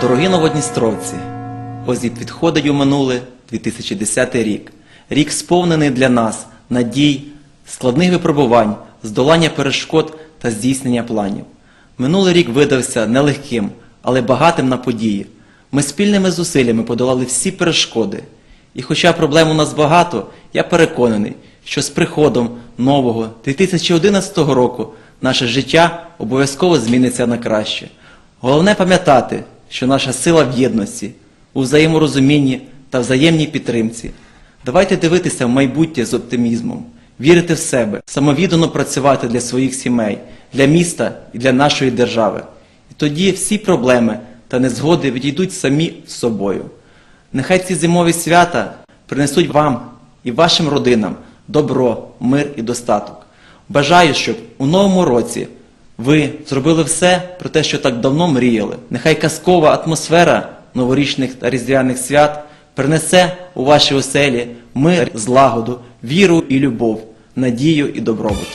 Дорогі новодністровці, і підходить у минуле 2010 рік. Рік сповнений для нас надій, складних випробувань, здолання перешкод та здійснення планів. Минулий рік видався нелегким, але багатим на події. Ми спільними зусиллями подолали всі перешкоди. І хоча проблем у нас багато, я переконаний, що з приходом нового 2011 року наше життя обов'язково зміниться на краще. Головне пам'ятати, що наша сила в єдності, у взаєморозумінні та взаємній підтримці. Давайте дивитися в майбутнє з оптимізмом, вірити в себе, самовіддано працювати для своїх сімей, для міста і для нашої держави. І тоді всі проблеми та незгоди відійдуть самі з собою. Нехай ці зимові свята принесуть вам і вашим родинам добро, мир і достаток. Бажаю, щоб у новому році ви зробили все про те, що так давно мріяли. Нехай казкова атмосфера новорічних та різдвяних свят принесе у ваші оселі мир, злагоду, віру і любов, надію і добробут.